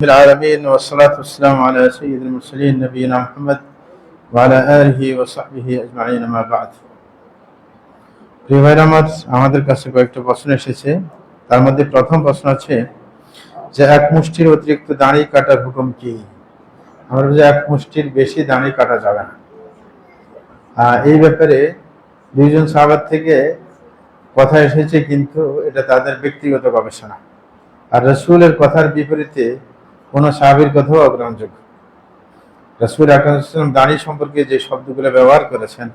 العالمين والصلاة والسلام على سيد المرسلين نبينا محمد وعلى آله وصحبه أجمعين ما بعد প্রিয় ভাইরা আমার আমাদের কাছে কয়েকটা প্রশ্ন এসেছে তার মধ্যে প্রথম প্রশ্ন আছে যে এক মুষ্টির অতিরিক্ত দাঁড়ি কাটার হুকুম কি আমরা বলি যে এক মুষ্টির বেশি দাঁড়ি কাটা যাবে না আহ, এই ব্যাপারে দুইজন সাহাবাত থেকে কথা এসেছে কিন্তু এটা তাদের ব্যক্তিগত গবেষণা আর রসুলের কথার বিপরীতে কোনো সাহাবির কথাও অগ্রহণযোগ্য। রসুল আকরম দাঁড়ি সম্পর্কে যে শব্দগুলো ব্যবহার করেছেন,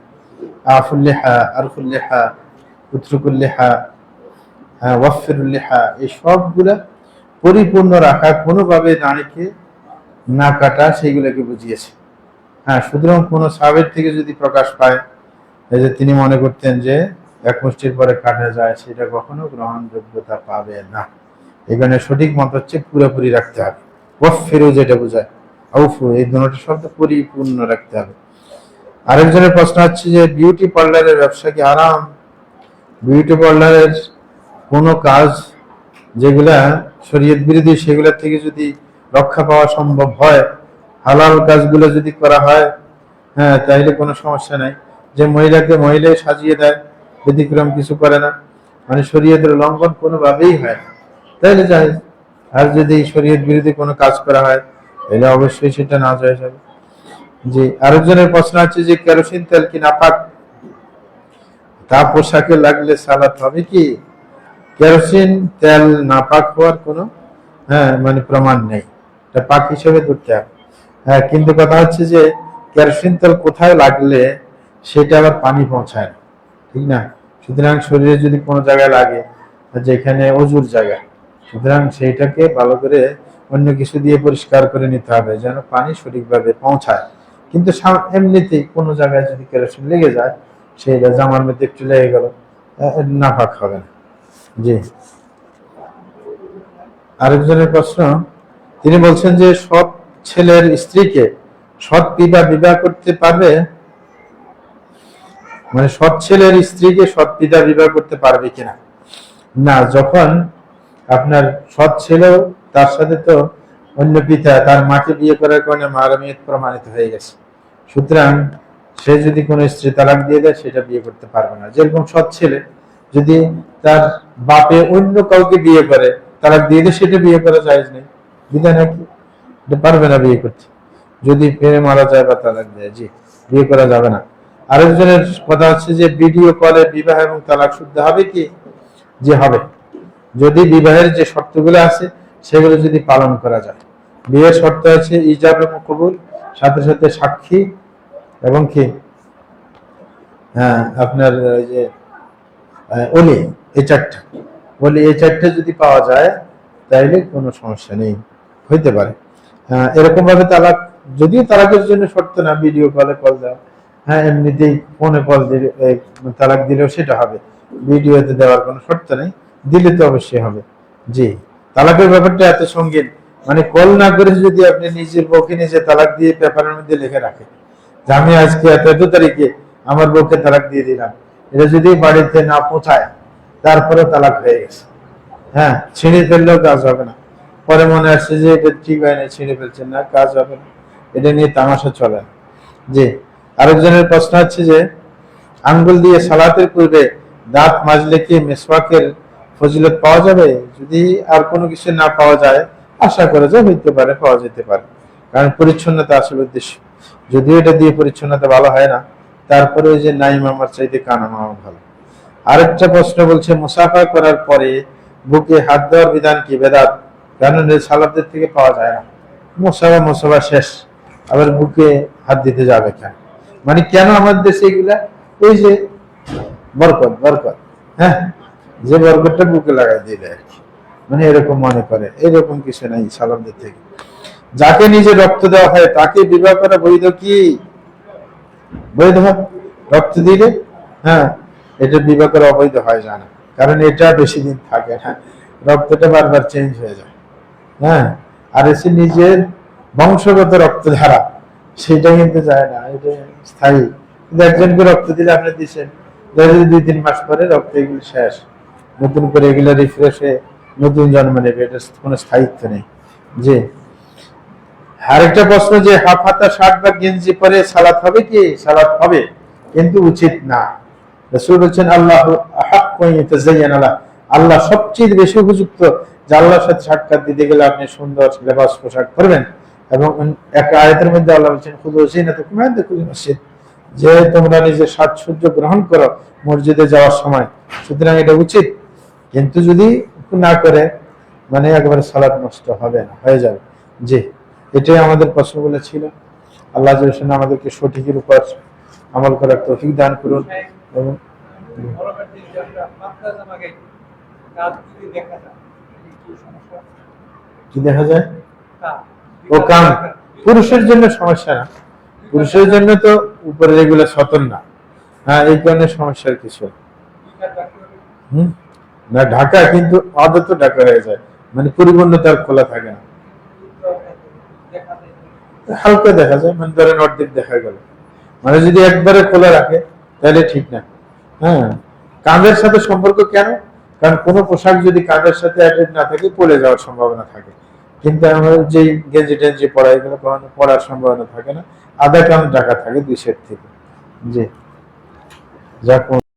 আফুল্লেহা, আরফুল্লেহা, উত্রকুল্লেহা ওয়াফিরুল্লেহা, এই সবগুলা পরিপূর্ণ রাখা কোনোভাবে দাঁড়িকে না কাটা সেইগুলোকে বুঝিয়েছে। হ্যাঁ সুতরাং কোনো সাবের থেকে যদি প্রকাশ পায় যে তিনি মনে করতেন যে এক মুষ্টির পরে কাটা যায়, সেটা কখনো গ্রহণযোগ্যতা পাবে না। এখানে সঠিক মত হচ্ছে পুরোপুরি রাখতে হবে। ওয়াফিরু যেটা বোঝায়, আউফু, এই দুটো শব্দ পরিপূর্ণ রাখতে হবে। আরেকজনের প্রশ্ন হচ্ছে যে, বিউটি পার্লারের ব্যবসা কি আরাম। বিউটি পার্লারের কোনো কাজ যেগুলা শরীয়ত বিরোধী, সেগুলোর থেকে যদি রক্ষা পাওয়া সম্ভব হয়, হালাল কাজগুলো যদি করা হয় হ্যাঁ তাইলে কোনো সমস্যা নাই। যে মহিলাকে মহিলাই সাজিয়ে দেয়, ব্যতিক্রম কিছু করে না। মানে শরীয়তের লঙ্ঘন কোনোভাবেই হয় না। তাইলে যাই। আর যদি শরীয়ত বিরোধী কোনো কাজ করা হয়, তাহলে অবশ্যই সেটা না যায় যাবে জি আরেকজনের প্রশ্ন আছে যে, কেরোসিন তেল কি নাপাক? তা পোশাকে লাগলে সালাত হবে কি? কেরোসিন তেল নাপাক হওয়ার কোনো হ্যাঁ মানে প্রমাণ নেই। এটা পাক হিসেবে ধরতে হবে। হ্যাঁ কিন্তু কথা হচ্ছে যে, কেরোসিন তেল কোথায় লাগলে সেটা আবার পানি পৌঁছায় না। ঠিক না? সুতরাং শরীরে যদি কোনো জায়গায় লাগে, যেখানে অজুর জায়গা সুতরাং সেইটাকে ভালো করে অন্য কিছু দিয়ে পরিষ্কার করে নিতে হবে, যেন পানি সঠিকভাবে পৌঁছায়। কিন্তু এমনিতেই কোনো জায়গায় যদি কেরোসিন লেগে যায়, সেইটা জামার মধ্যে একটু লেগে গেল নাফাক হবে না। জি। আরেকজনের প্রশ্ন, তিনি বলছেন যে সৎ ছেলের স্ত্রীকে সৎ পিতা বিবাহ করতে পারবে? মানে সৎ ছেলের স্ত্রীকে সৎ পিতা বিবাহ করতে পারবে কিনা? না, যখন আপনার সৎ ছেলেও তার সাথে তো অন্য পিতা, তার মাকে বিয়ে করার কারণে মারামিয়ত প্রমাণিত হয়ে গেছে। সুতরাং সে যদি কোনো স্ত্রী তালাক দিয়ে দেয়, সেটা বিয়ে করতে পারবে না। যেরকম সৎ ছেলে যদি তার বাপে অন্য কাউকে বিয়ে করে, তালাক দিয়ে দেয়, সেটা বিয়ে করা যায় নেই। বিধান নাকি পারবে না বিয়ে করতে। যদি প্রেমে মারা যায় বা তালাক দেয়, জি, বিয়ে করা যাবে না। আরেকজনের কথা হচ্ছে যে ভিডিও কলে বিবাহ এবং তালাক শুদ্ধ হবে কি? যে হবে। যদি বিবাহের যে শর্তগুলো আছে সেগুলো যদি পালন করা যায়। বিয়ের শর্ত আছে ইজাব এবং কবুল সাথে সাথে সাক্ষী এবং কি? হ্যাঁ আপনার যে অলি এই চারটা। অলি এই চারটা যদি পাওয়া যায় তাইলে কোনো সমস্যা নেই। হইতে পারে। আহ, এরকম ভাবে তালাক যদিও তালাকের জন্য শর্ত না ভিডিও কলে কল দেওয়া। হ্যাঁ এমনিতেই ফোনে কল দিলে তালাক দিলেও সেটা হবে। ভিডিওতে দেওয়ার কোনো শর্ত নেই। দিলে তো অবশ্যই হবে। জি, তালাকের ব্যাপারটা এত সঙ্গীন। মানে কল না করে যদি আপনি নিজের বউকে নিজে তালাক দিয়ে পেপারের মধ্যে লিখে রাখেন। যে আমি আজকে এত এত তারিখে আমার বউকে তালাক দিয়ে দিলাম। এটা যদি বাড়িতে না পৌঁছায় তারপরে তালাক হয়ে গেছে। হ্যাঁ ছিঁড়ে ফেললেও কাজ হবে না। পরে মনে আসছে যে এটা ঠিক হয় না ছিঁড়ে ফেলছেন না, কাজ হবে না। এটা নিয়ে তামাশা চলে। জি, আরেকজনের প্রশ্ন হচ্ছে যে, আঙ্গুল দিয়ে সালাতের পূর্বে দাঁত মাজলে কি মেসওয়াকের ফজিলত পাওয়া যাবে? যদি আর কোনো কিছু না পাওয়া যায়, আশা করা যায় হইতে পারে, পাওয়া যেতে পারে। কারণ পরিচ্ছন্নতা আসল উদ্দেশ্য। যদিও এটা দিয়ে পরিচ্ছন্নতা ভালো হয় না, তারপরে ওই যে নাইম আমার চাইতে কানা মামা ভালো। আরেকটা প্রশ্ন বলছে, মুসাফা করার পরে বুকে হাত দেওয়ার বিধান কি? বেদাত। এই সালাতের থেকে পাওয়া যায় না। মোসাফা মোসাফা শেষ। আবার বুকে হাত দিতে যাবে কেন? মানে কেন আমাদের দেশে এগুলা? ওই যে বরকত বরকত হ্যাঁ? যে বরকতটা বুকে লাগাই দিলে আর কি। মানে এরকম মনে করে, এরকম কিছু নাই সালামদের থেকে। যাকে নিজে রক্ত দেওয়া হয় তাকে বিবাহ করা বৈধ কি? বৈধ হয়? রক্ত দিলে? হ্যাঁ এটা বিবাহ করা অবৈধ হয় জানা। কারণ এটা বেশি দিন থাকে না। রক্তটা বারবার চেঞ্জ হয়ে যায়। হ্যাঁ আর এসে নিজের বংশগত রক্তধারা, সেটা কিন্তু যায় না। এটা স্থায়ী। কিন্তু একজনকে রক্ত দিলে আপনি দিচ্ছেন দুই তিন মাস পরে রক্ত এগুলো শেষ। নতুন করে এগুলো রিফ্রেশ নতুন জন্ম নেবে এটা কোনো স্থায়িত্ব নেই। জি। আরেকটা প্রশ্ন যে হাফ হাতা শার্ট বা গেঞ্জি পরে সালাত হবে কি? সালাত হবে, কিন্তু উচিত না। রসুল বলছেন, আল্লাহ আল্লাহ আল্লাহ সবচেয়ে বেশি উপযুক্ত, যে আল্লাহর সাথে সাক্ষাৎ দিতে গেলে আপনি সুন্দর লেবাস পোশাক করবেন এবং এক আয়াতের মধ্যে আল্লাহ বলছেন মসজিদ। যে তোমরা নিজের সাজসজ্জ গ্রহণ করো মসজিদে যাওয়ার সময়। সুতরাং এটা উচিত। কিন্তু যদি না করে মানে একবারে সালাদ নষ্ট হবে না, হয়ে যাবে। জি, এটাই আমাদের প্রশ্নগুলো ছিল আল্লাহ আমাদেরকে সঠিকের উপর আমল করার তৌফিক দান করুন। এবং কি দেখা যায়? ও কাম, পুরুষের জন্য সমস্যা না। পুরুষের জন্য তো উপরে যেগুলো না। হ্যাঁ এই কারণে সমস্যার কিছু হুম? না ঢাকা কিন্তু আদত ঢাকা হয়ে যায়। মানে পরিপূর্ণতা আর খোলা থাকে না। হালকা দেখা যায় মানে ধরেন অর্ধেক দেখা গেল। মানে যদি একবারে খোলা রাখে, তাহলে ঠিক না। হ্যাঁ কাঁধের সাথে সম্পর্ক কেন? কারণ কোনো পোশাক যদি কাঁধের সাথে অ্যাটাচ না থাকে, পড়ে যাওয়ার সম্ভাবনা থাকে। কিন্তু আমাদের যে গেঞ্জি টেঞ্জি পরা এগুলো কখনো পড়ার সম্ভাবনা থাকে না। আধা কান ঢাকা থাকে, দুই সেট থেকে। জি। যাক